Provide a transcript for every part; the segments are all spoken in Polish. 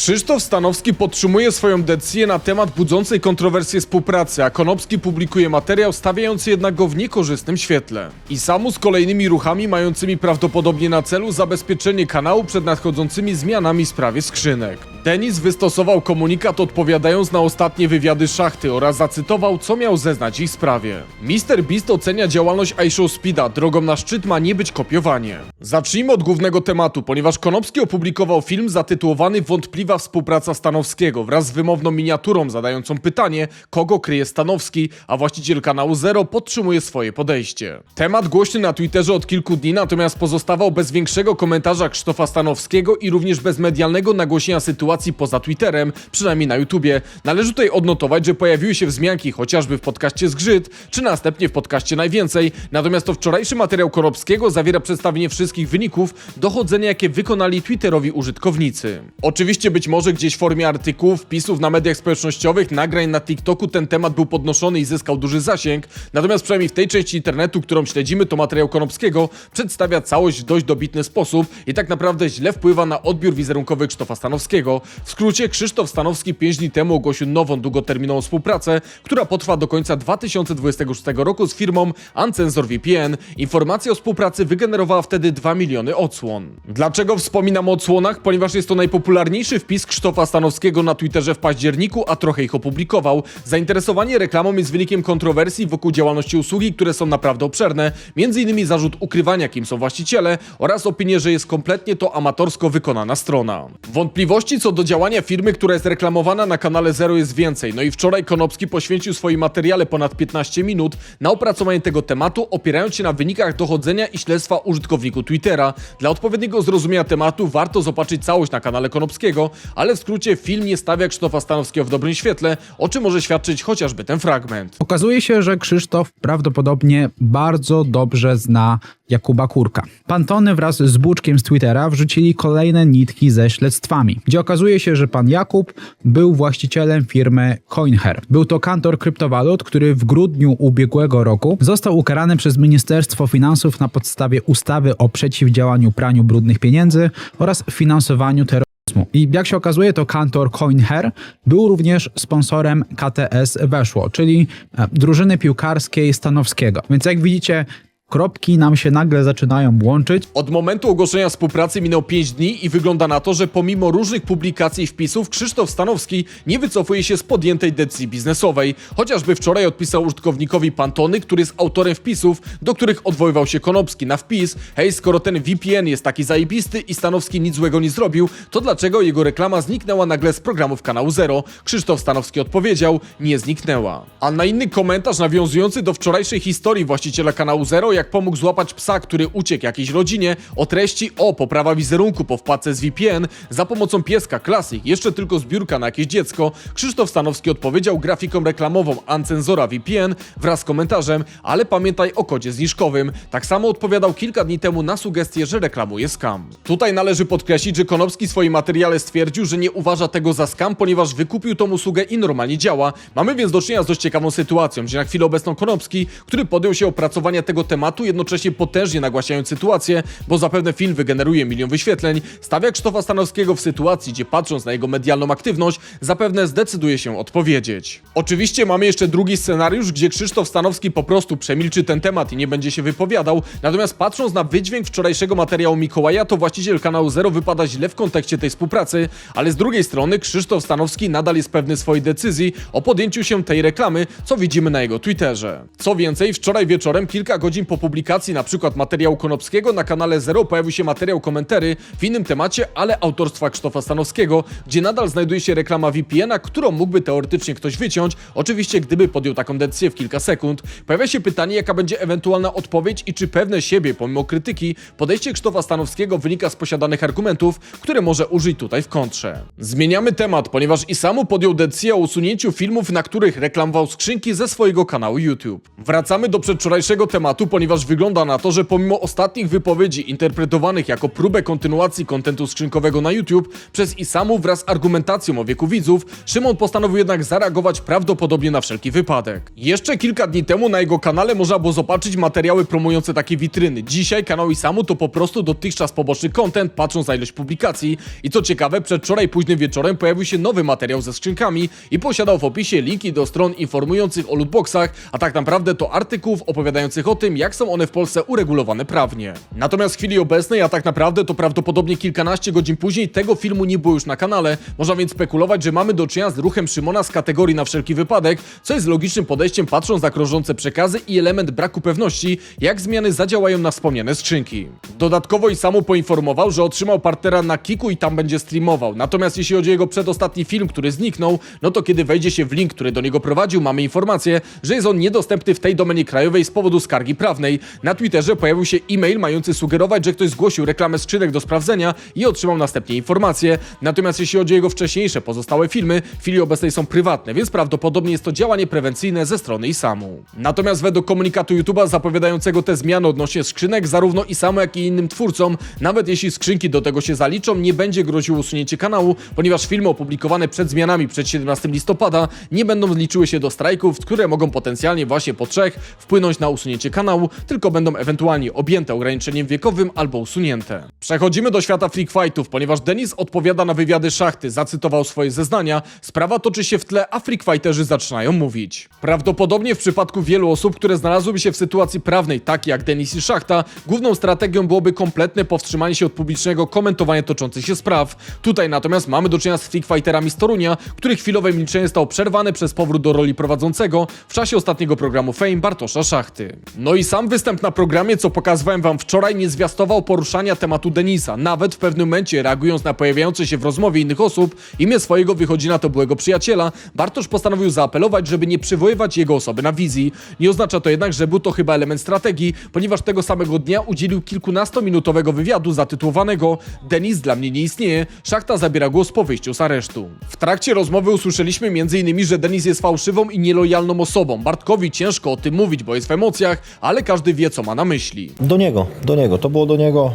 Krzysztof Stanowski podtrzymuje swoją decyzję na temat budzącej kontrowersje współpracy, a Konopski publikuje materiał stawiający jednak go w niekorzystnym świetle. I samu z kolejnymi ruchami mającymi prawdopodobnie na celu zabezpieczenie kanału przed nadchodzącymi zmianami w sprawie skrzynek. Denis wystosował komunikat odpowiadając na ostatnie wywiady szachty oraz zacytował, co miał zeznać ich sprawie. Mr. Beast ocenia działalność iShow Speeda, drogą na szczyt ma nie być kopiowanie. Zacznijmy od głównego tematu, ponieważ Konopski opublikował film zatytułowany Wątpliwa współpraca Stanowskiego wraz z wymowną miniaturą zadającą pytanie, kogo kryje Stanowski, a właściciel kanału Zero podtrzymuje swoje podejście. Temat głośny na Twitterze od kilku dni, natomiast pozostawał bez większego komentarza Krzysztofa Stanowskiego i również bez medialnego nagłośnienia sytuacji poza Twitterem, przynajmniej na YouTubie. Należy tutaj odnotować, że pojawiły się wzmianki chociażby w podcaście Zgrzyt, czy następnie w podcaście Najwięcej, natomiast to wczorajszy materiał Konopskiego zawiera przedstawienie wszystkich wyników dochodzenia, jakie wykonali Twitterowi użytkownicy. Oczywiście być może gdzieś w formie artykułów, wpisów na mediach społecznościowych, nagrań na TikToku ten temat był podnoszony i zyskał duży zasięg, natomiast przynajmniej w tej części internetu, którą śledzimy, to materiał Konopskiego przedstawia całość w dość dobitny sposób i tak naprawdę źle wpływa na odbiór wizerunkowy Krzysztofa Stanowskiego. W skrócie Krzysztof Stanowski 5 dni temu ogłosił nową długoterminową współpracę, która potrwa do końca 2026 roku z firmą Ancensor VPN. Informacja o współpracy wygenerowała wtedy 2 miliony odsłon. Dlaczego wspominam o odsłonach? Ponieważ jest to najpopularniejszy wpis Krzysztofa Stanowskiego na Twitterze w październiku, a trochę ich opublikował. Zainteresowanie reklamą jest wynikiem kontrowersji wokół działalności usługi, które są naprawdę obszerne, m.in. zarzut ukrywania kim są właściciele oraz opinie, że jest kompletnie to amatorsko wykonana strona. Wątpliwości co do działania firmy, która jest reklamowana na kanale Zero jest więcej. No i wczoraj Konopski poświęcił swoim materiale ponad 15 minut na opracowanie tego tematu, opierając się na wynikach dochodzenia i śledztwa użytkowników Twittera. Dla odpowiedniego zrozumienia tematu warto zobaczyć całość na kanale Konopskiego, ale w skrócie film nie stawia Krzysztofa Stanowskiego w dobrym świetle, o czym może świadczyć chociażby ten fragment. Okazuje się, że Krzysztof prawdopodobnie bardzo dobrze zna Jakuba Kurka. Pantony wraz z Buczkiem z Twittera wrzucili kolejne nitki ze śledztwami, gdzie okazuje się, że pan Jakub był właścicielem firmy CoinHer. Był to kantor kryptowalut, który w grudniu ubiegłego roku został ukarany przez Ministerstwo Finansów na podstawie ustawy o przeciwdziałaniu praniu brudnych pieniędzy oraz finansowaniu terroryzmu. I jak się okazuje, to kantor CoinHer był również sponsorem KTS Weszło, czyli e, drużyny piłkarskiej Stanowskiego. Więc jak widzicie, kropki nam się nagle zaczynają łączyć. Od momentu ogłoszenia współpracy minął 5 dni i wygląda na to, że pomimo różnych publikacji i wpisów Krzysztof Stanowski nie wycofuje się z podjętej decyzji biznesowej. Chociażby wczoraj odpisał użytkownikowi Pantony, który jest autorem wpisów, do których odwoływał się Konopski na wpis Hej, skoro ten VPN jest taki zajebisty i Stanowski nic złego nie zrobił, to dlaczego jego reklama zniknęła nagle z programów kanału Zero? Krzysztof Stanowski odpowiedział, nie zniknęła. A na inny komentarz nawiązujący do wczorajszej historii właściciela kanału Zero, jak pomógł złapać psa, który uciekł jakiejś rodzinie, o treści o poprawa wizerunku po wpadce z VPN za pomocą pieska Classic, jeszcze tylko zbiórka na jakieś dziecko, Krzysztof Stanowski odpowiedział grafiką reklamową Ancenzora VPN wraz z komentarzem, ale pamiętaj o kodzie zniżkowym. Tak samo odpowiadał kilka dni temu na sugestię, że reklamuje scam. Tutaj należy podkreślić, że Konopski w swoim materiale stwierdził, że nie uważa tego za scam, ponieważ wykupił tą usługę i normalnie działa. Mamy więc do czynienia z dość ciekawą sytuacją, gdzie na chwilę obecną Konopski, który podjął się opracowania tego tematu, jednocześnie potężnie nagłaśniając sytuację, bo zapewne film wygeneruje milion wyświetleń, stawia Krzysztofa Stanowskiego w sytuacji, gdzie patrząc na jego medialną aktywność, zapewne zdecyduje się odpowiedzieć. Oczywiście mamy jeszcze drugi scenariusz, gdzie Krzysztof Stanowski po prostu przemilczy ten temat i nie będzie się wypowiadał, natomiast patrząc na wydźwięk wczorajszego materiału Mikołaja, to właściciel kanału Zero wypada źle w kontekście tej współpracy, ale z drugiej strony Krzysztof Stanowski nadal jest pewny swojej decyzji o podjęciu się tej reklamy, co widzimy na jego Twitterze. Co więcej, wczoraj wieczorem, kilka godzin po publikacji na przykład materiału Konopskiego na kanale Zero pojawił się materiał komentary w innym temacie, ale autorstwa Krzysztofa Stanowskiego, gdzie nadal znajduje się reklama VPN-a, którą mógłby teoretycznie ktoś wyciąć, oczywiście gdyby podjął taką decyzję w kilka sekund. Pojawia się pytanie, jaka będzie ewentualna odpowiedź i czy pewne siebie, pomimo krytyki, podejście Krzysztofa Stanowskiego wynika z posiadanych argumentów, które może użyć tutaj w kontrze. Zmieniamy temat, ponieważ i samu podjął decyzję o usunięciu filmów, na których reklamował skrzynki ze swojego kanału YouTube. Wracamy do przedwczorajszego tematu, ponieważ ponieważ wygląda na to, że pomimo ostatnich wypowiedzi interpretowanych jako próbę kontynuacji kontentu skrzynkowego na YouTube przez Isamu wraz z argumentacją o wieku widzów, Szymon postanowił jednak zareagować prawdopodobnie na wszelki wypadek. Jeszcze kilka dni temu na jego kanale można było zobaczyć materiały promujące takie witryny. Dzisiaj kanał Isamu to po prostu dotychczas poboczny content, patrząc na ilość publikacji. I co ciekawe, przedwczoraj późnym wieczorem pojawił się nowy materiał ze skrzynkami i posiadał w opisie linki do stron informujących o lootboxach, a tak naprawdę to artykułów opowiadających o tym, jak są one w Polsce uregulowane prawnie. Natomiast w chwili obecnej, a tak naprawdę to prawdopodobnie kilkanaście godzin później, tego filmu nie było już na kanale. Można więc spekulować, że mamy do czynienia z ruchem Szymona z kategorii na wszelki wypadek, co jest logicznym podejściem patrząc na krążące przekazy i element braku pewności, jak zmiany zadziałają na wspomniane skrzynki. Dodatkowo i samo poinformował, że otrzymał partnera na Kiku i tam będzie streamował. Natomiast jeśli chodzi o jego przedostatni film, który zniknął, no to kiedy wejdzie się w link, który do niego prowadził, mamy informację, że jest on niedostępny w tej domenie krajowej z powodu skargi prawnej. Na Twitterze pojawił się e-mail mający sugerować, że ktoś zgłosił reklamę skrzynek do sprawdzenia i otrzymał następnie informację. Natomiast jeśli chodzi o jego wcześniejsze pozostałe filmy, w chwili obecnej są prywatne, więc prawdopodobnie jest to działanie prewencyjne ze strony Isamu. Natomiast według komunikatu YouTube'a zapowiadającego te zmiany odnośnie skrzynek, zarówno Isamu, jak i innym twórcom, nawet jeśli skrzynki do tego się zaliczą, nie będzie groziło usunięcie kanału, ponieważ filmy opublikowane przed zmianami przed 17 listopada nie będą liczyły się do strajków, które mogą potencjalnie właśnie po trzech wpłynąć na usunięcie kanału, tylko będą ewentualnie objęte ograniczeniem wiekowym albo usunięte. Przechodzimy do świata freak fightów, ponieważ Denis odpowiada na wywiady szachty, zacytował swoje zeznania, sprawa toczy się w tle, a freak fighterzy zaczynają mówić. Prawdopodobnie w przypadku wielu osób, które znalazłyby się w sytuacji prawnej, takiej jak Denis i Szachta, główną strategią byłoby kompletne powstrzymanie się od publicznego komentowania toczących się spraw. Tutaj natomiast mamy do czynienia z freak fighterami z Torunia, których chwilowe milczenie zostało przerwane przez powrót do roli prowadzącego w czasie ostatniego programu Fame Bartosza Szachty. No i sam występ na programie, co pokazywałem wam wczoraj, nie zwiastował poruszania tematu Denisa. Nawet w pewnym momencie, reagując na pojawiające się w rozmowie innych osób, imię swojego wychodzi na to byłego przyjaciela, Bartosz postanowił zaapelować, żeby nie przywoływać jego osoby na wizji. Nie oznacza to jednak, że był to chyba element strategii, ponieważ tego samego dnia udzielił kilkunastominutowego wywiadu zatytułowanego Denis dla mnie nie istnieje, Szachta zabiera głos po wyjściu z aresztu. W trakcie rozmowy usłyszeliśmy m.in., że Denis jest fałszywą i nielojalną osobą. Bartkowi ciężko o tym mówić, bo jest w emocjach, ale każdy wie, co ma na myśli. Do niego, do niego. To było do niego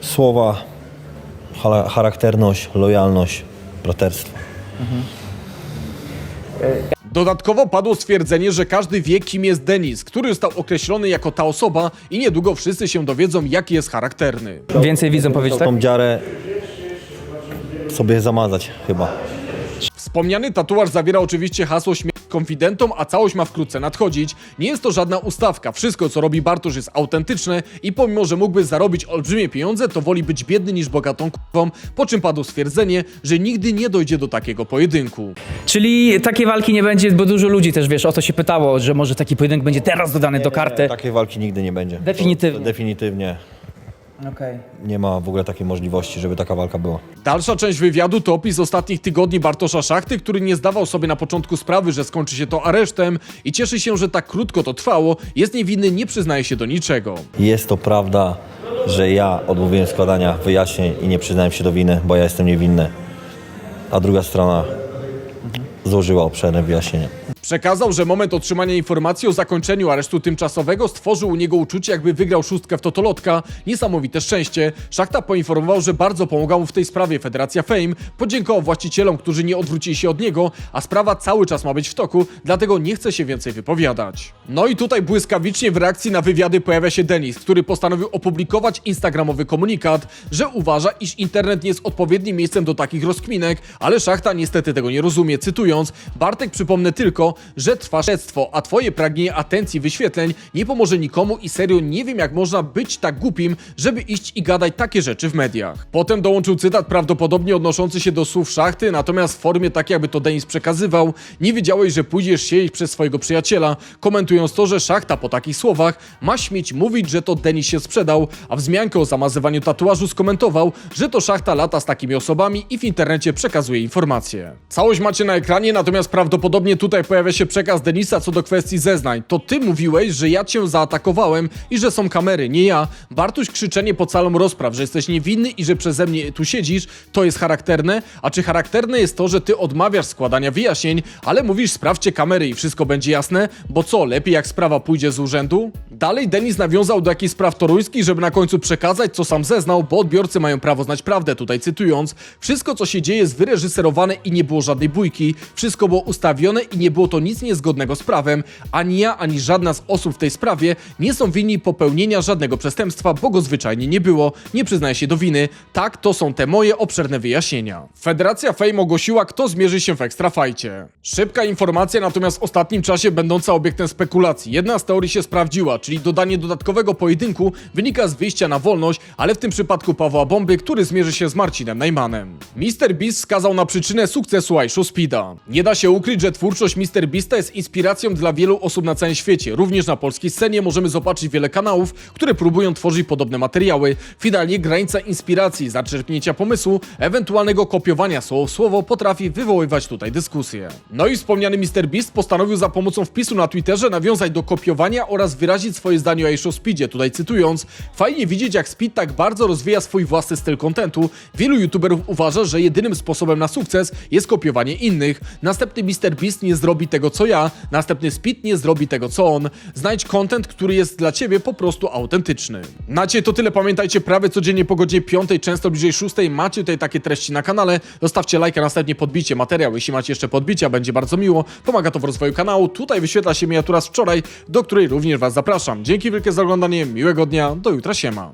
słowa, charakterność, lojalność, braterstwo. Dodatkowo padło stwierdzenie, że każdy wie, kim jest Denis, który został określony jako ta osoba i niedługo wszyscy się dowiedzą, jaki jest charakterny. Więcej widzą powiedzieć, tak? Tą dziarę sobie zamazać chyba. Wspomniany tatuaż zawiera oczywiście hasło śmierć konfidentom, a całość ma wkrótce nadchodzić. Nie jest to żadna ustawka. Wszystko, co robi Bartosz jest autentyczne i pomimo, że mógłby zarobić olbrzymie pieniądze, to woli być biedny niż bogatą k***ą, po czym padło stwierdzenie, że nigdy nie dojdzie do takiego pojedynku. Czyli takiej walki nie będzie, bo dużo ludzi też, wiesz, o to się pytało, że może taki pojedynek będzie teraz dodany do karty. Takiej walki nigdy nie będzie. Definitywnie. To, definitywnie. Okej. Nie ma w ogóle takiej możliwości, żeby taka walka była. Dalsza część wywiadu to opis ostatnich tygodni Bartosza Szachty, który nie zdawał sobie na początku sprawy, że skończy się to aresztem i cieszy się, że tak krótko to trwało, jest niewinny, nie przyznaje się do niczego. Jest to prawda, że ja odmówiłem składania wyjaśnień i nie przyznałem się do winy, bo ja jestem niewinny. A druga strona złożyła obszerne wyjaśnienia. Przekazał, że moment otrzymania informacji o zakończeniu aresztu tymczasowego stworzył u niego uczucie, jakby wygrał szóstkę w Totolotka. Niesamowite szczęście. Szachta poinformował, że bardzo pomogła mu w tej sprawie Federacja Fame, podziękował właścicielom, którzy nie odwrócili się od niego, a sprawa cały czas ma być w toku, dlatego nie chce się więcej wypowiadać. No i tutaj błyskawicznie w reakcji na wywiady pojawia się Denis, który postanowił opublikować instagramowy komunikat, że uważa, iż internet nie jest odpowiednim miejscem do takich rozkminek, ale Szachta niestety tego nie rozumie. Cytując, Bartek przypomnę tylko, że trwa śledztwo, a twoje pragnienie atencji, wyświetleń nie pomoże nikomu i serio nie wiem jak można być tak głupim, żeby iść i gadać takie rzeczy w mediach. Potem dołączył cytat prawdopodobnie odnoszący się do słów Szachty, natomiast w formie tak jakby to Denis przekazywał, nie wiedziałeś, że pójdziesz siedzieć przez swojego przyjaciela, komentując to, że Szachta po takich słowach ma śmieć mówić, że to Denis się sprzedał, a wzmiankę o zamazywaniu tatuażu skomentował, że to Szachta lata z takimi osobami i w internecie przekazuje informacje. Całość macie na ekranie, natomiast prawdopodobnie tutaj pojawia się przekaz Denisa co do kwestii zeznań. To ty mówiłeś, że ja cię zaatakowałem i że są kamery, nie ja. Bartuś krzyczenie pod salą rozpraw, że jesteś niewinny i że przeze mnie tu siedzisz, to jest charakterne. A czy charakterne jest to, że ty odmawiasz składania wyjaśnień, ale mówisz sprawdźcie kamery i wszystko będzie jasne? Bo co, lepiej jak sprawa pójdzie z urzędu? Dalej Denis nawiązał do jakichś spraw toruńskich, żeby na końcu przekazać, co sam zeznał, bo odbiorcy mają prawo znać prawdę, tutaj cytując. Wszystko, co się dzieje, jest wyreżyserowane i nie było żadnej bójki. Wszystko było ustawione i nie było to nic niezgodnego z prawem. Ani ja, ani żadna z osób w tej sprawie nie są winni popełnienia żadnego przestępstwa, bo go zwyczajnie nie było. Nie przyznaję się do winy. Tak, to są te moje obszerne wyjaśnienia. Federacja Fame ogłosiła, kto zmierzy się w ekstrafajcie. Szybka informacja, natomiast w ostatnim czasie będąca obiektem spekulacji. Jedna z teorii się sprawdziła, czyli dodanie dodatkowego pojedynku wynika z wyjścia na wolność, ale w tym przypadku Pawła Bomby, który zmierzy się z Marcinem Najmanem. Mr. Beast wskazał na przyczynę sukcesu Aishu Speeda. Nie da się ukryć, że twórczość Mr. Beasta jest inspiracją dla wielu osób na całym świecie. Również na polskiej scenie możemy zobaczyć wiele kanałów, które próbują tworzyć podobne materiały. Finalnie granica inspiracji, zaczerpnięcia pomysłu, ewentualnego kopiowania słowo w słowo potrafi wywoływać tutaj dyskusję. No i wspomniany Mr. Beast postanowił za pomocą wpisu na Twitterze nawiązać do kopiowania oraz wyrazić swoje zdanie o Aishu Speedzie. Tutaj cytując, fajnie widzieć jak Speed tak bardzo rozwija swój własny styl kontentu. Wielu youtuberów uważa, że jedynym sposobem na sukces jest kopiowanie innych. Następny Mr. Beast nie zrobi tego co ja, następny Speed nie zrobi tego co on. Znajdź content, który jest dla ciebie po prostu autentyczny. Na ciebie to tyle, pamiętajcie, prawie codziennie po godzinie 5, często bliżej 6 macie tutaj takie treści na kanale. Zostawcie lajka, następnie podbicie materiał, jeśli macie jeszcze podbicia, będzie bardzo miło. Pomaga to w rozwoju kanału. Tutaj wyświetla się miniatura z wczoraj, do której również was zapraszam. Dzięki wielkie za oglądanie, miłego dnia, do jutra siema.